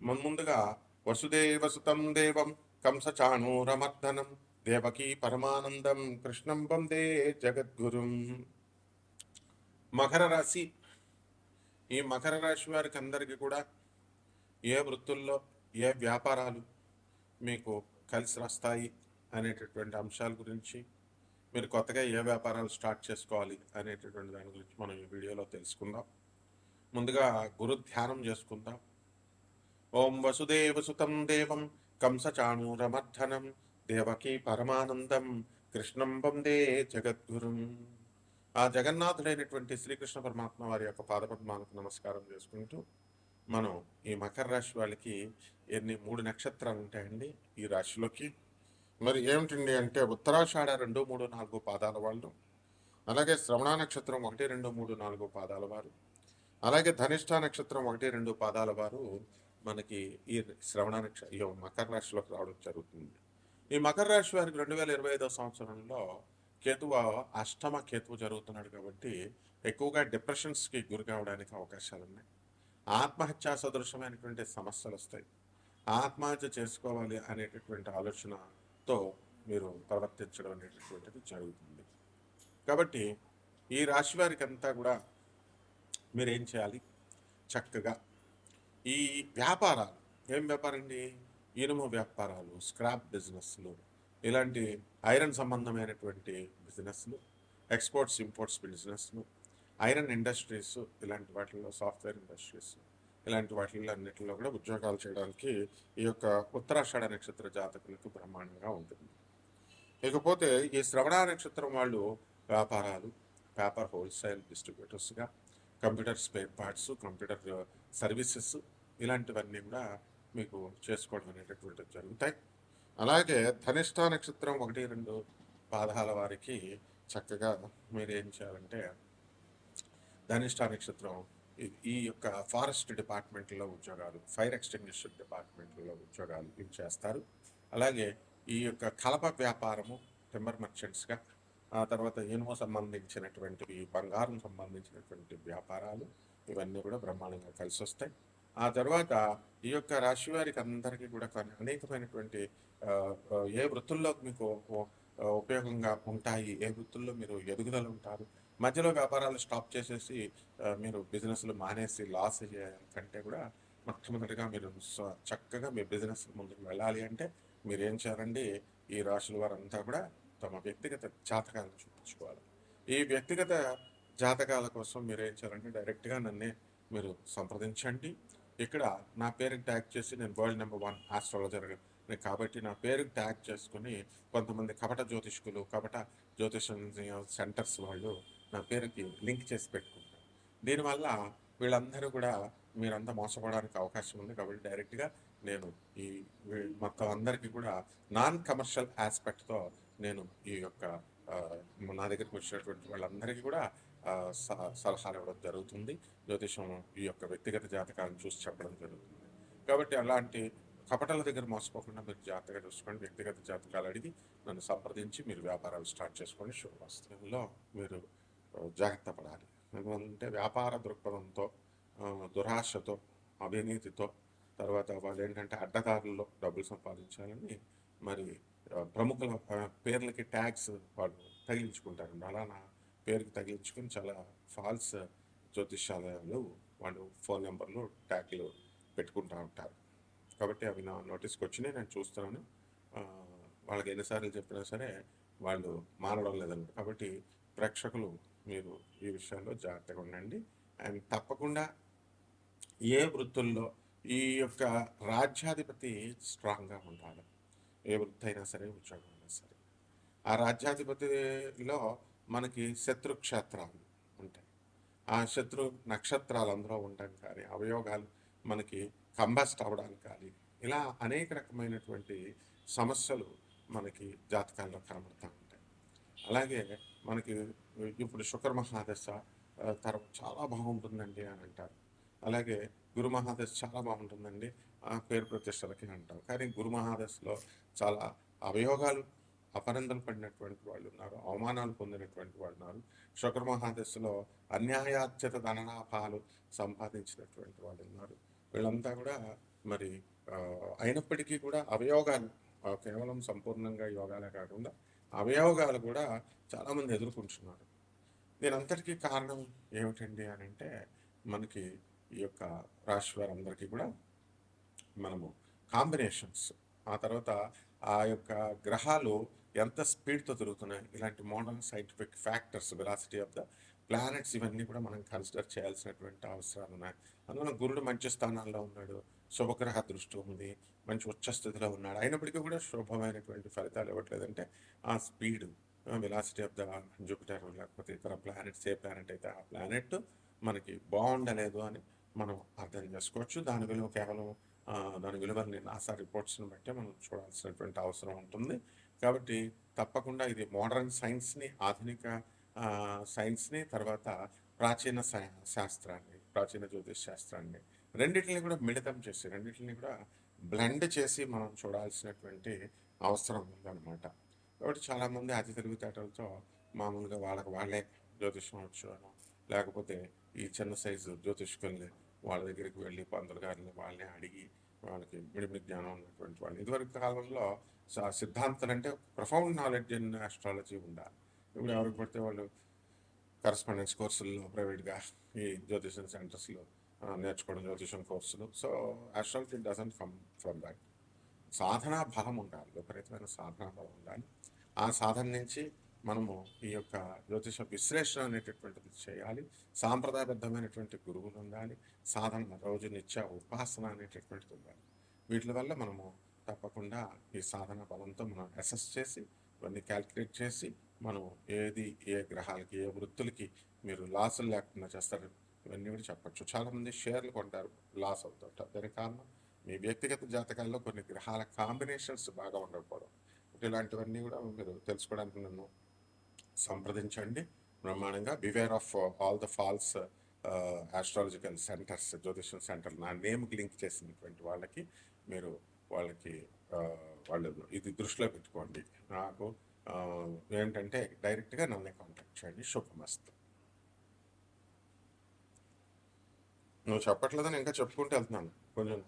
ముందుగా ముందుగా వసుదేవసుతం దేవం కంసచాణూరమర్దనం దేవకీ పరమానందం కృష్ణం వందే జగద్గురుం. మకర రాశి. ఈ మకర రాశి వారికి అందరికీ కూడా ఏ వృత్తుల్లో ఏ వ్యాపారాలు మీకు కలిసి వస్తాయి అనేటటువంటి అంశాల గురించి మీరు కొత్తగా ఏ వ్యాపారాలు స్టార్ట్ చేసుకోవాలి అనేటటువంటి దాని గురించి మనం ఈ వీడియోలో తెలుసుకుందాం. ముందుగా గురు ధ్యానం చేసుకుందాం. ఓం వసుదేవసుతం దేవం కంసచాణూరమర్ధనం దేవకీ పరమానందం కృష్ణం వందే జగద్గురుం. ఆ జగన్నాథుడైనటువంటి శ్రీకృష్ణ పరమాత్మ వారి యొక్క పాదపద్మాలకు నమస్కారం చేసుకుంటూ మనం ఈ మకర రాశి వాళ్ళకి ఎన్ని మూడు నక్షత్రాలు ఉంటాయండి? ఈ రాశిలోకి. మరి ఏమిటండి అంటే ఉత్తరాషాఢ రెండు మూడు నాలుగు పాదాల వాళ్ళు. అలాగే శ్రవణ నక్షత్రం ఒకటి రెండు మూడు నాలుగు పాదాల వారు. అలాగే ధనిష్ట నక్షత్రం ఒకటి రెండు పాదాల వారు. మనకి ఈ శ్రవణ నక్ష ఈ మకర రాశిలోకి రావడం జరుగుతుంది. ఈ మకర రాశి వారికి రెండు వేల ఇరవై ఐదో సంవత్సరంలో కేతువ అష్టమ కేతువు జరుగుతున్నాడు కాబట్టి ఎక్కువగా డిప్రెషన్స్కి గురి కావడానికి అవకాశాలు ఉన్నాయి. ఆత్మహత్యా సదృశమైనటువంటి సమస్యలు వస్తాయి. ఆత్మహత్య చేసుకోవాలి అనేటటువంటి ఆలోచనతో మీరు ప్రవర్తించడం అనేటటువంటిది జరుగుతుంది. కాబట్టి ఈ రాశి వారికి అంతా కూడా మీరు ఏం చేయాలి? చక్కగా ఈ వ్యాపారాలు ఏం వ్యాపారం అండి ఇనుము వ్యాపారాలు స్క్రాప్ బిజినెస్లు ఇలాంటి ఐరన్ సంబంధమైనటువంటి బిజినెస్లు ఎక్స్పోర్ట్స్ ఇంపోర్ట్స్ బిజినెస్లు ఐరన్ ఇండస్ట్రీస్ ఇలాంటి వాటిల్లో సాఫ్ట్వేర్ ఇండస్ట్రీస్ ఇలాంటి వాటిల్లో అన్నిటిలో కూడా ఉద్యోగాలు చేయడానికి ఈ యొక్క ఉత్తరాషాఢ నక్షత్ర జాతకులకు బ్రహ్మాండంగా ఉంటుంది. ఇకపోతే ఈ శ్రవణ నక్షత్రం వాళ్ళు వ్యాపారాలు paper wholesale డిస్ట్రిబ్యూటర్స్గా computer spare parts computer services ఇలాంటివన్నీ కూడా మీకు చేసుకోవడం అనేటటువంటివి జరుగుతాయి. అలాగే ధనిష్ట నక్షత్రం ఒకటి రెండు పాదాల వారికి చక్కగా మీరు ఏం చేయాలంటే ధనిష్ట నక్షత్రం ఈ- ఈ యొక్క ఫారెస్ట్ డిపార్ట్మెంట్లో ఉద్యోగాలు ఫైర్ ఎక్స్టెన్షన్ డిపార్ట్మెంట్లో ఉద్యోగాలు ఇవి చేస్తారు. అలాగే ఈ యొక్క కలప వ్యాపారము టెంబర్ మర్చెంట్స్గా ఆ తర్వాత ఇనుము సంబంధించినటువంటివి బంగారం సంబంధించినటువంటి వ్యాపారాలు ఇవన్నీ కూడా బ్రహ్మాండంగా కలిసి వస్తాయి ఆ తర్వాత ఈ యొక్క రాశి వారికి అందరికీ కూడా కొన్ని అనేకమైనటువంటి ఏ వృత్తుల్లో మీకు ఉపయోగంగా ఉంటాయి ఏ వృత్తుల్లో మీరు ఎదుగుదల ఉంటారు మధ్యలో వ్యాపారాలు స్టాప్ చేసేసి మీరు బిజినెస్లు మానేసి లాస్ అయ్యే కంటే కూడా మొట్టమొదటిగా మీరు స- చక్కగా మీ బిజినెస్ ముందుకు వెళ్ళాలి అంటే మీరు ఏం చేయాలండి? ఈ రాశుల వారంతా కూడా తమ వ్యక్తిగత జాతకాలను చూపించుకోవాలి. ఈ వ్యక్తిగత జాతకాల కోసం మీరు ఏం చేయాలంటే డైరెక్ట్గా నన్నే మీరు సంప్రదించండి. ఇక్కడ నా పేరుకి ట్యాగ్ చేసి నేను వరల్డ్ నెంబర్ వన్ ఆస్ట్రాలజర్ కాబట్టి నా పేరుకి ట్యాగ్ చేసుకుని కొంతమంది కపట జ్యోతిష్కులు కపట జ్యోతిష సెంటర్స్ వాళ్ళు నా పేరుకి లింక్ చేసి పెట్టుకుంటారు. దీనివల్ల వీళ్ళందరూ కూడా మీరంతా మోసపోవడానికి అవకాశం ఉంది కాబట్టి డైరెక్ట్గా నేను ఈ మొత్తం అందరికీ కూడా నాన్ కమర్షియల్ ఆస్పెక్ట్తో నేను ఈ యొక్క నా దగ్గరికి వచ్చినటువంటి వాళ్ళందరికీ కూడా సలహాలు ఇవ్వడం జరుగుతుంది. జ్యోతిషం ఈ యొక్క వ్యక్తిగత జాతకాలను చూసి చెప్పడం జరుగుతుంది. కాబట్టి అలాంటి కపటల దగ్గర మోసపోకుండా మీరు జాగ్రత్తగా చూసుకోండి వ్యక్తిగత జాతకాలు అడిగి నన్ను సంప్రదించి మీరు వ్యాపారాలు స్టార్ట్ చేసుకోండి. శుభవస్త్రంలో మీరు జాగ్రత్త పడాలి. ఎందుకంటే వ్యాపార దృక్పథంతో దురాశతో అవినీతితో తర్వాత వాళ్ళు ఏంటంటే అడ్డదారుల్లో డబ్బులు సంపాదించాలని మరి ప్రముఖుల పేర్లకి ట్యాక్స్ వాళ్ళు తగిలించుకుంటారు అలానా పేరుకి తగ్గించుకుని చాలా ఫాల్స్ జ్యోతిషాలయాలు వాళ్ళు ఫోన్ నెంబర్లు ట్యాగ్లు పెట్టుకుంటూ ఉంటారు. కాబట్టి అవి నా నోటీస్కి వచ్చినాయి నేను చూస్తున్నాను. వాళ్ళకి ఎన్నిసార్లు చెప్పినా సరే వాళ్ళు మారడం లేదన్నమాట కాబట్టి ప్రేక్షకులు మీరు ఈ విషయంలో జాగ్రత్తగా ఉండండి. అండ్ తప్పకుండా ఏ వృత్తుల్లో ఈ యొక్క రాజ్యాధిపతి స్ట్రాంగ్గా ఉండాలి. ఏ వృత్తి అయినా సరే ఉద్యోగం అయినా సరే. ఆ రాజ్యాధిపతిలో మనకి శత్రు క్షేత్రాలు ఉంటాయి. ఆ శత్రు నక్షత్రాలు అందులో ఉండడం కానీ అవయోగాలు మనకి కంబస్ట్ అవ్వడానికి కానీ ఇలా అనేక రకమైనటువంటి సమస్యలు మనకి జాతకాల్లో కనబడుతూ ఉంటాయి. అలాగే మనకి ఇప్పుడు శుక్ర మహాదశ తర్వాత చాలా బాగుంటుందండి అని అంటారు. అలాగే గురు మహాదశ చాలా బాగుంటుందండి ఆ పేరు ప్రతిష్టలకి అంటాం కానీ గురు మహాదశలో చాలా అవయోగాలు అపనందలు పడినటువంటి వాళ్ళు ఉన్నారు అవమానాలు పొందినటువంటి వాళ్ళు ఉన్నారు శుక్ర మహాదశలో అన్యాయార్జిత ధనలాభాలు సంపాదించినటువంటి వాళ్ళు ఉన్నారు వీళ్ళంతా కూడా మరి అయినప్పటికీ కూడా అవయోగాలు కేవలం సంపూర్ణంగా యోగాలే కాకుండా అవయోగాలు కూడా చాలామంది ఎదుర్కొంటున్నారు. దీనంతటికీ కారణం ఏమిటండి అని అంటే మనకి ఈ యొక్క రాశి వారందరికీ కూడా మనము కాంబినేషన్స్. ఆ తర్వాత ఆ యొక్క గ్రహాలు ఎంత స్పీడ్తో తిరుగుతున్నాయి. ఇలాంటి modern scientific factors velocity of the planets ఇవన్నీ కూడా మనం కన్సిడర్ చేయాల్సినటువంటి అవసరాలు ఉన్నాయి. అందువల్ల గురుడు మంచి స్థానాల్లో ఉన్నాడు. శుభగ్రహ దృష్టి ఉంది. మంచి ఉచ్చ స్థితిలో ఉన్నాడు. అయినప్పటికీ కూడా శుభమైనటువంటి ఫలితాలు ఇవ్వట్లేదంటే ఆ speed velocity of the Jupiter లేకపోతే ఇతర ప్లానెట్స్ ఏ ప్లానెట్ అయితే ఆ ప్లానెట్ మనకి బాగుండలేదు అని మనం అర్థం చేసుకోవచ్చు. దాని విలువ కేవలం దాని విలువని నాసా రిపోర్ట్స్ని బట్టి మనం చూడాల్సినటువంటి అవసరం ఉంటుంది. కాబట్టి తప్పకుండా ఇది మోడర్న్ సైన్స్ని ఆధునిక సైన్స్ని తర్వాత ప్రాచీన శాస్త్రాన్ని ప్రాచీన జ్యోతిష్ శాస్త్రాన్ని రెండింటిని కూడా మిళితం చేసి రెండింటిని కూడా బ్లెండ్ చేసి మనం చూడాల్సినటువంటి అవసరం ఉందన్నమాట. కాబట్టి చాలామంది అతి తెలివితేటలతో మామూలుగా వాళ్ళకి వాళ్ళే జ్యోతిషం వచ్చాను లేకపోతే ఈ చిన్న సైజు జ్యోతిష్కుల్ని వాళ్ళ దగ్గరికి వెళ్ళి పంతులు గారిని వాళ్ళని అడిగి వాళ్ళకి మిడిమిడి జ్ఞానం ఉన్నటువంటి వాళ్ళు. ఇదివరకు కాలంలో స- సిద్ధాంతాలు అంటే ప్రొఫౌండ్ నాలెడ్జ్ ఇన్ ఆస్ట్రాలజీ ఉండాలి. ఇప్పుడు ఎవరికి పడితే వాళ్ళు కరస్పాండెన్స్ కోర్సుల్లో ప్రైవేట్గా ఈ జ్యోతిషం సెంటర్స్లో నేర్చుకోవడం జ్యోతిషం కోర్సులు so astrology doesn't come from that సాధనా బలం ఉండాలి. విపరీతమైన సాధనా బలం ఉండాలి. ఆ సాధన నుంచి మనము ఈ యొక్క జ్యోతిష విశ్లేషణ అనేటటువంటిది చేయాలి. సాంప్రదాయబద్ధమైనటువంటి గురువులు ఉండాలి. సాధన రోజు నిత్య ఉపాసన అనేటటువంటిది ఉండాలి. వీటి వల్ల మనము తప్పకుండా ఈ సాధన బలంతో మనం అసెస్ చేసి ఇవన్నీ క్యాల్కులేట్ చేసి మనం ఏది ఏ గ్రహాలకి ఏ వృత్తులకి మీరు లాసులు లేకుండా చేస్తారు ఇవన్నీ కూడా చెప్పచ్చు. చాలామంది షేర్లు కొంటారు లాస్ అవుతుంటారు దానికి కారణం మీ వ్యక్తిగత జాతకాల్లో కొన్ని గ్రహాల కాంబినేషన్స్ బాగా ఉండకపోవడం. ఇలాంటివన్నీ కూడా మీరు తెలుసుకోవడానికి నన్ను సంప్రదించండి. బ్రహ్మాండంగా beware of all the false astrological centres జ్యోతిషం సెంటర్ నా నేమ్కి లింక్ చేసినటువంటి వాళ్ళకి మీరు వాళ్ళకి uh, వాళ్ళు ఇది దృష్టిలో పెట్టుకోండి. నాకు uh, ఏంటంటే డైరెక్ట్గా నన్ను కాంటాక్ట్ చేయండి. శుభమస్తు. నువ్వు చెప్పట్లేదని ఇంకా చెప్పుకుంటూ వెళ్తున్నాను. కొంచెం